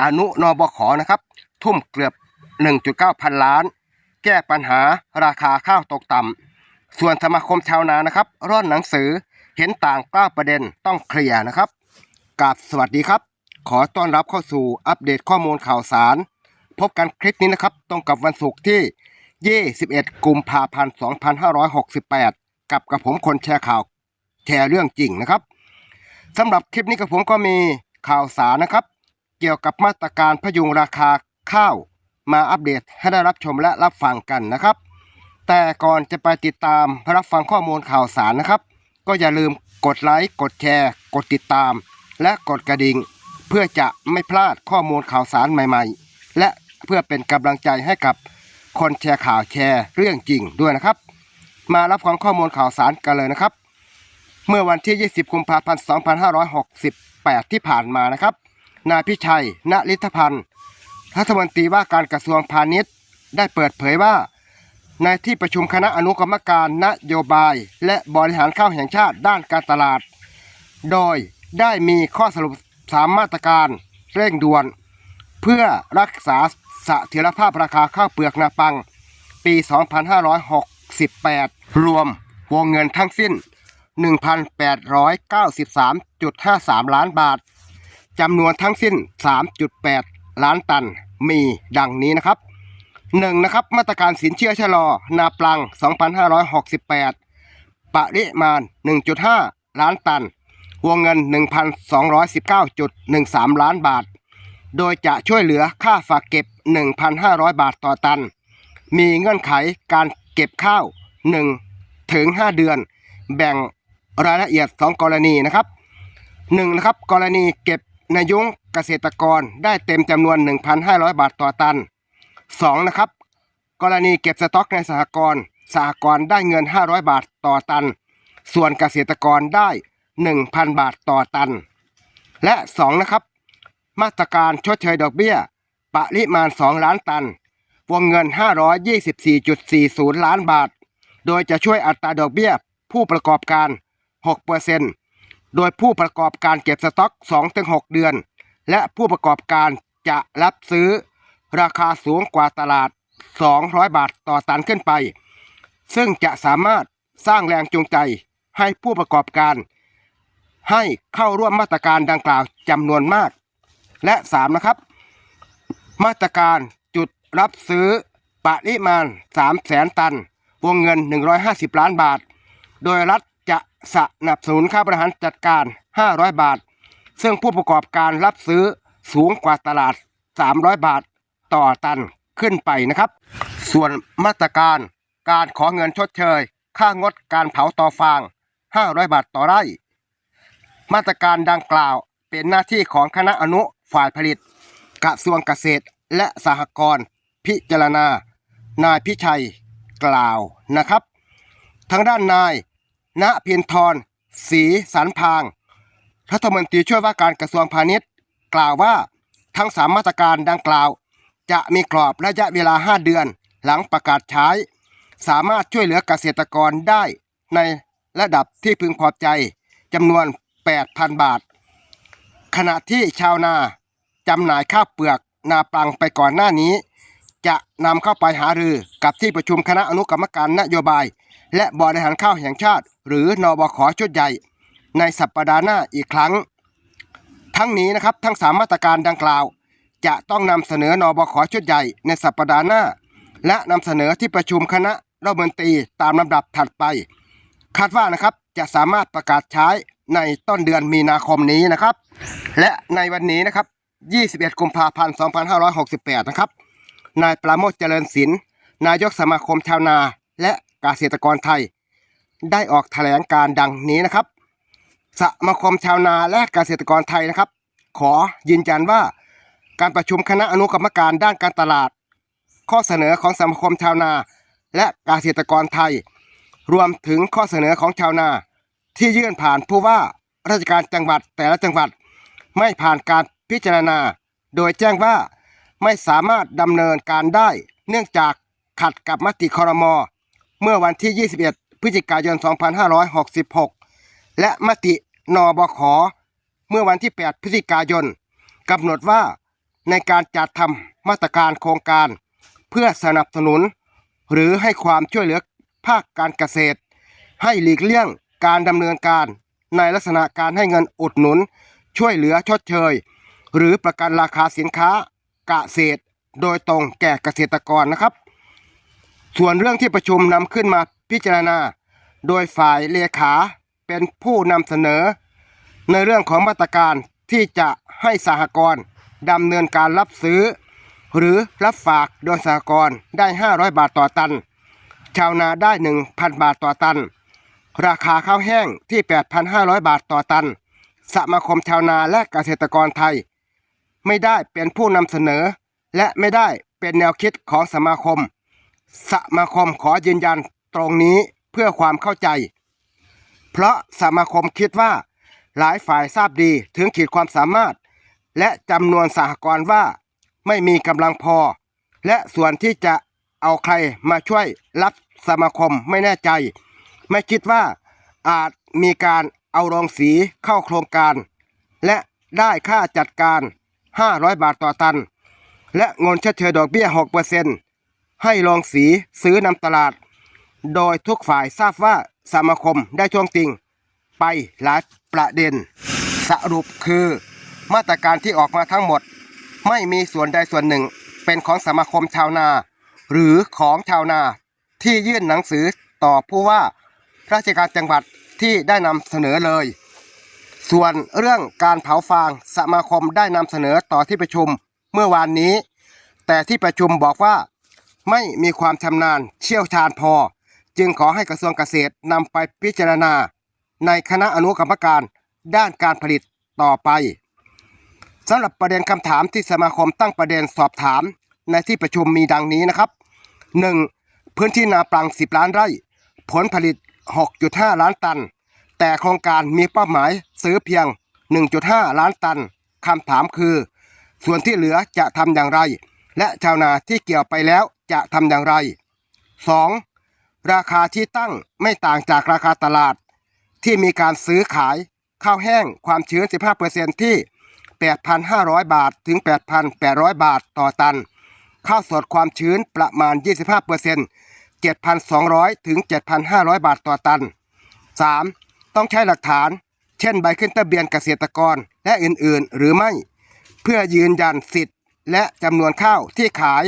อนุนบขนะครับ ทุ่มเกือบ 1.9 พันล้าน แก้ปัญหาราคาข้าวตกต่ำส่วนสมาคมชาวนานะครับ ร่อนหนังสือเห็นต่างกล้าประเด็นต้องเคลียร์นะครับกราบสวัสดีครับ ขอต้อนรับเข้าสู่อัปเดตข้อมูลข่าวสาร พบกันคลิปนี้นะครับ ตรงกับวันศุกร์ที่ 21 กุมภาพันธ์ 2568 กับกับผมคนแชร์ข่าวแชร์เรื่องจริงนะครับสำหรับคลิปนี้กับผมก็มีข่าวสารนะครับ เกี่ยวกับมาตรการพยุงราคาข้าวมาอัปเดตให้ได้รับชมและรับฟังกันนะครับ แต่ก่อนจะไปติดตามรับฟังข้อมูลข่าวสารนะครับ ก็อย่าลืมกดไลค์กดแชร์ กดติดตาม และกดกระดิ่ง เพื่อจะไม่พลาดข้อมูลข่าวสารใหม่ๆ และเพื่อเป็นกำลังใจให้กับคนแชร์ข่าวแชร์เรื่องจริงด้วยนะครับ มารับฟังข้อมูลข่าวสารกันเลยนะครับ เมื่อวันที่ 20 กุมภาพันธ์ 2568 ที่ผ่านมานะครับ นายพิชัยณลิทพันธ์รัฐมนตรีว่าการกระทรวงพาณิชย์ ได้เปิดเผยว่า ในที่ประชุมคณะอนุกรรมการนโยบาย และบริหารข้าวแห่งชาติด้านการตลาด โดยได้มีข้อสรุป3มาตรการเร่งด่วน เพื่อรักษาเสถียรภาพราคาข้าวเปลือกนาปัง ปี 2568 รวมวงเงินทั้งสิ้น 1,893.53 ล้านบาท จำนวนทั้งสิ้น 3.8 ล้านตันมีดังนี้นะครับ 1. นะครับมาตรการสินเชื่อชะลอ นาปลัง 2568 ปริมาณ 1.5 ล้านตัน วงเงิน 1,219.13 ล้านบาท โดยจะช่วยเหลือค่าฝากเก็บ 1,500 บาทต่อตัน มีเงื่อนไขการเก็บข้าว 1 ถึง 5 เดือน แบ่งรายละเอียด 2 กรณีนะครับ 1. นะครับกรณีเก็บ ในยุ้งเกษตรกรได้เต็มจำนวน 1,500 บาทต่อตัน 2. นะครับ กรณีเก็บสต็อกในสหกรณ์สหกรณ์ได้เงิน 500 บาทต่อตัน ส่วนเกษตรกรได้ 1,000 บาทต่อตัน และ 2. นะครับ มาตรการชดเชยดอกเบี้ย ปริมาณ 2 ล้านตัน วงเงิน 524.40 ล้านบาท โดยจะช่วยอัตราดอกเบี้ยผู้ประกอบการ 6% โดยผู้ประกอบการเก็บสต็อก 2-6 เดือน และผู้ประกอบการจะรับซื้อ ราคาสูงกว่าตลาด 200 บาทต่อตันขึ้นไป ซึ่งจะสามารถสร้างแรงจูงใจให้ผู้ประกอบการ ให้เข้าร่วมมาตรการดังกล่าวจำนวนมาก และ 3 นะครับ มาตรการจุดรับซื้อปริมาณ3แสนตัน วงเงิน 150 ล้านบาท โดยรัฐ สนับสนุนค่าบริหารจัดการ 500 บาท ซึ่งผู้ประกอบการรับซื้อสูงกว่าตลาด 300 บาทต่อตันขึ้นไปนะครับ ส่วนมาตรการการขอเงินชดเชย ค่างดการเผาต่อฟาง 500 บาทต่อไร่ มาตรการดังกล่าวเป็นหน้าที่ของคณะอนุฝ่ายผลิต กระทรวงเกษตรและสหกรณ์พิจารณา นายพิชัยกล่าวนะครับ ทางด้านนาย ณเพียรทรศรีสันพาง รัฐมนตรีช่วยว่าการกระทรวงพาณิชย์ กล่าวว่าทั้งสามมาตรการดังกล่าว จะมีกรอบระยะเวลา 5 เดือน หลังประกาศใช้ สามารถช่วยเหลือเกษตรกรได้ในระดับที่พึงพอใจจำนวน 8,000 บาท ขณะที่ชาวนาจำหน่ายข้าวเปลือกนาปลังไปก่อนหน้านี้ จะนำเข้าไปหารือกับที่ประชุมคณะอนุกรรมการนโยบาย และบริหารข้าวแห่งชาติ หรือนบขชุดใหญ่ ในสัปดาห์หน้าอีกครั้ง ทั้งนี้นะครับทั้งสามมาตรการดังกล่าว จะต้องนำเสนอนบขชุดใหญ่ในสัปดาห์หน้า และนำเสนอที่ประชุมคณะรัฐมนตรีตามลำดับถัดไป คาดว่านะครับจะสามารถประกาศใช้ในต้นเดือนมีนาคมนี้นะครับ และในวันนี้นะครับ 21 กุมภาพันธ์ 2568 นะครับ นายปราโมทเจริญศิลป์นายกสมาคมชาวนา และเกษตรกรไทย ได้ออกแถลงการดังนี้นะครับ สมาคมชาวนาและเกษตรกรไทยนะครับ ขอยืนยันว่าการประชุมคณะอนุกรรมการด้านการตลาด ข้อเสนอของสมาคมชาวนา และเกษตรกรไทย รวมถึงข้อเสนอของชาวนา ที่ยื่นผ่านผู้ว่าราชการจังหวัดแต่ละจังหวัด ไม่ผ่านการพิจารณา โดยแจ้งว่าไม่สามารถดำเนินการได้ เนื่องจากขัดกับมติคอรมอเมื่อวันที่ 21 พฤศจิกายน 2566 และมตินบขเมื่อวันที่ 8 พฤศจิกายนกำหนดว่าในการจัดทำมาตรการโครงการ เพื่อสนับสนุน หรือให้ความช่วยเหลือภาคการเกษตร ให้หลีกเลี่ยงการดำเนินการในลักษณะการให้เงินอุดหนุน ช่วยเหลือชดเชย หรือประกันราคาสินค้าเกษตร โดยตรงแก่เกษตรกรนะครับ ส่วนเรื่องที่ประชุมนำขึ้นมา พิจารณา โดยฝ่ายเลขาเป็นผู้นำเสนอ ในเรื่องของมาตรการที่จะให้สหกรณ์ดำเนินการรับซื้อ หรือรับฝากโดยสหกรณ์ได้ 500 บาทต่อตัน ชาวนาได้ 1,000 บาทต่อตัน ราคาข้าวแห้งที่ 8,500 บาทต่อตัน สมาคมชาวนาและเกษตรกรไทย ไม่ได้เป็นผู้นำเสนอ และไม่ได้เป็นแนวคิดของสมาคม สมาคมขอยืนยัน ตรงนี้เพื่อความเข้าใจ เพราะสมาคมคิดว่าหลายฝ่ายทราบดีถึงขีดความสามารถ และจำนวนสหกรณ์ว่าไม่มีกำลังพอ และส่วนที่จะเอาใครมาช่วยรับสมาคมไม่แน่ใจ ไม่คิดว่าอาจมีการเอาโรงสีเข้าโครงการ และได้ค่าจัดการ 500 บาทต่อตัน และเงินชดเชยดอกเบี้ย 6%ให้โรงสีซื้อนำตลาด โดยทุกฝ่ายทราบว่าสมาคมได้ช่วงติง ไปหลายประเด็น สรุปคือ มาตรการที่ออกมาทั้งหมด ไม่มีส่วนใดส่วนหนึ่ง เป็นของสมาคมชาวนา หรือของชาวนาที่ยื่นหนังสือต่อผู้ว่าราชการจังหวัดที่ได้นำเสนอเลย ส่วนเรื่องการเผาฟางสมาคมได้นำเสนอต่อที่ประชุมเมื่อวานนี้ แต่ที่ประชุมบอกว่า ไม่มีความชำนาญเชี่ยวชาญพอ จึงขอให้กระทรวงเกษตรนำไปพิจารณา ในคณะอนุกรรมการด้านการผลิตต่อไปสำหรับประเด็นคำถามที่สมาคมตั้งประเด็นสอบถามในที่ประชุมมีดังนี้นะครับ 1. พื้นที่นาปลัง 10 ล้านไร่ ผลผลิต 6.5 ล้านตัน แต่โครงการมีเป้าหมายซื้อเพียง 1.5 ล้านตันคำถามคือ ส่วนที่เหลือจะทำอย่างไร และชาวนาที่เกี่ยวไปแล้วจะทำอย่างไร 2. ราคาที่ตั้งไม่ต่างจากราคาตลาด ที่มีการซื้อขายข้าวแห้งความชื้น 15%ที่ 8,500 บาทถึง 8,800 บาทต่อตัน ข้าวสดความชื้นประมาณ 25% 7,200 ถึง 7,500 บาทต่อตัน 3. ต้องใช้หลักฐาน เช่นใบขึ้นทะเบียนเกษตรกรและอื่นๆ หรือไม่ เพื่อยืนยันสิทธิ์ และจำนวนข้าวที่ขาย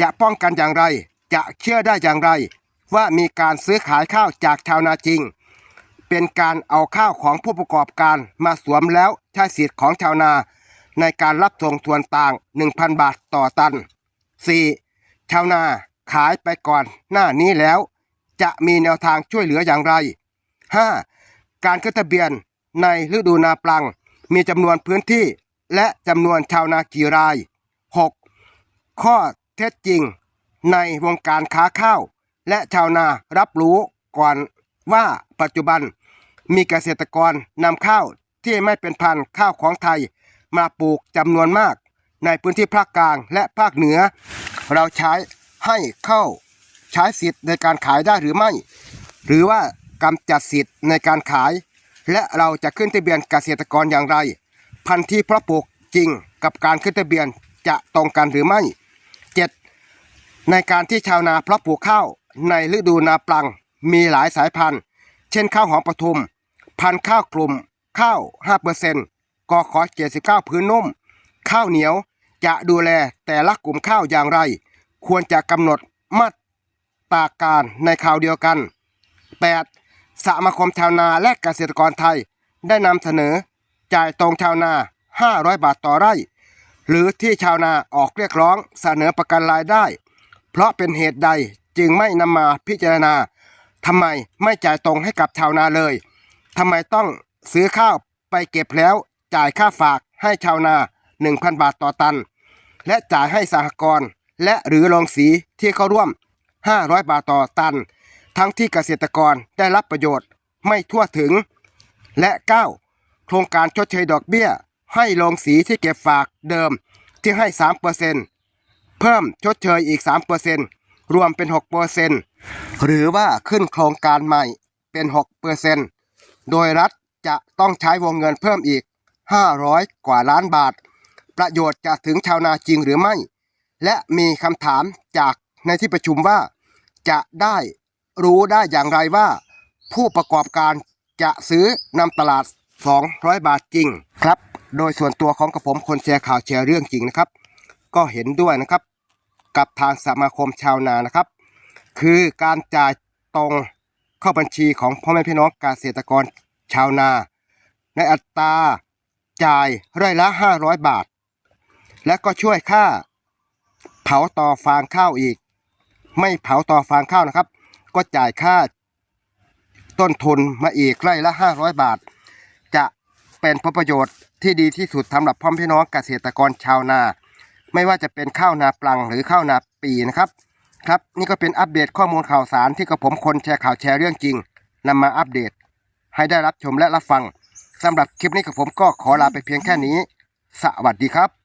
จะป้องกันอย่างไร จะเชื่อได้อย่างไร ว่ามีการซื้อขายข้าวจากชาวนาจริง เป็นการเอาข้าวของผู้ประกอบการมาสวมแล้วใช้สิทธิ์ของชาวนา ในการรับส่งส่วนต่าง 1,000 บาทต่อตัน 4. ชาวนาขายไปก่อนหน้านี้แล้ว จะมีแนวทางช่วยเหลืออย่างไร 5. การขึ้นทะเบียนในฤดูนาปลัง มีจำนวนพื้นที่และจำนวนชาวนากี่ราย 6. ข้อเท็จจริง ในวงการค้าข้าว และชาวนารับรู้ก่อนว่าปัจจุบันมีเกษตรกรนำข้าวที่ไม่เป็นพันธุ์ข้าวของไทย มาปลูกจำนวนมาก ในพื้นที่ภาคกลางและภาคเหนือ เราใช้ให้เข้าใช้สิทธิ์ในการขายได้หรือไม่ หรือว่ากำจัดสิทธิ์ในการขาย และเราจะขึ้นทะเบียนเกษตรกรอย่างไร พันธุ์ที่เพาะปลูกจริงกับการขึ้นทะเบียนจะตรงกันหรือไม่ ในการที่ชาวนาเพาะปลูกข้าวในฤดูนาปลังมีหลายสายพันธุ์ เช่นข้าวหอมปทุม พันธุ์ข้าวกลุ่ม ข้าว5%กอขอ79 พื้นนุ่ม ข้าวเหนียวจะดูแลแต่ละกลุ่มข้าวอย่างไร ควรจะกำหนดมาตราการในคราวเดียวกัน 8. สมาคมชาวนาและเกษตรกรไทย ได้นำเสนอ จ่ายตรงชาวนา 500 บาทต่อไร่ หรือที่ชาวนาออกเรียกร้องเสนอประกันรายได้ เพราะเป็นเหตุใดจึงไม่นำมาพิจารณาทำไมไม่จ่ายตรงให้กับชาวนาเลยทำไมต้องซื้อข้าวไปเก็บแล้วจ่ายค่าฝากให้ชาวนา 1,000 บาทต่อตัน และจ่ายให้สหกรณ์และหรือโรงสีที่เข้าร่วม 500 บาทต่อตัน ทั้งที่เกษตรกรได้รับประโยชน์ไม่ทั่วถึง และ 9. โครงการชดเชยดอกเบี้ย ให้โรงสีที่เก็บฝากเดิมที่ให้ 3%เเพิ่มชดเชยอีก 3%รวมเป็น 6%หรือว่าขึ้นโครงการใหม่เป็น 6%โดยรัฐจะต้องใช้วงเงินเพิ่มอีก 500 กว่าล้านบาท ประโยชน์จะถึงชาวนาจริงหรือไม่ และมีคำถามจากในที่ประชุมว่า จะได้รู้ได้อย่างไรว่า ผู้ประกอบการจะซื้อนำตลาด 200 บาทจริงครับ โดยส่วนตัวของกระผมคนแชร์ข่าวแชร์เรื่องจริงนะครับ ก็เห็นด้วยนะครับ กับทางสมาคมชาวนานะครับ คือการจ่ายตรงเข้าบัญชีของพ่อแม่พี่น้องเกษตรกรชาวนา ในอัตราจ่ายไร่ละ 500 บาท และก็ช่วยค่า เผาต่อฟางข้าวอีก ไม่เผาต่อฟางข้าวนะครับ ก็จ่ายค่าต้นทุนมาอีกไร่ละ 500 บาท จะเป็นผลประโยชน์ที่ดีที่สุดสำหรับพ่อแม่พี่น้องเกษตรกรชาวนา ไม่ว่าจะเป็นข้าวนาปลังหรือข้าวนาปีนะครับครับนี่ก็เป็นอัปเดตข้อมูลข่าวสารที่กระผมคนแชร์ข่าวแชร์เรื่องจริงนำมาอัปเดต ให้ได้รับชมและรับฟังสำหรับคลิปนี้กับผมก็ขอลาไปเพียงแค่นี้ สวัสดีครับ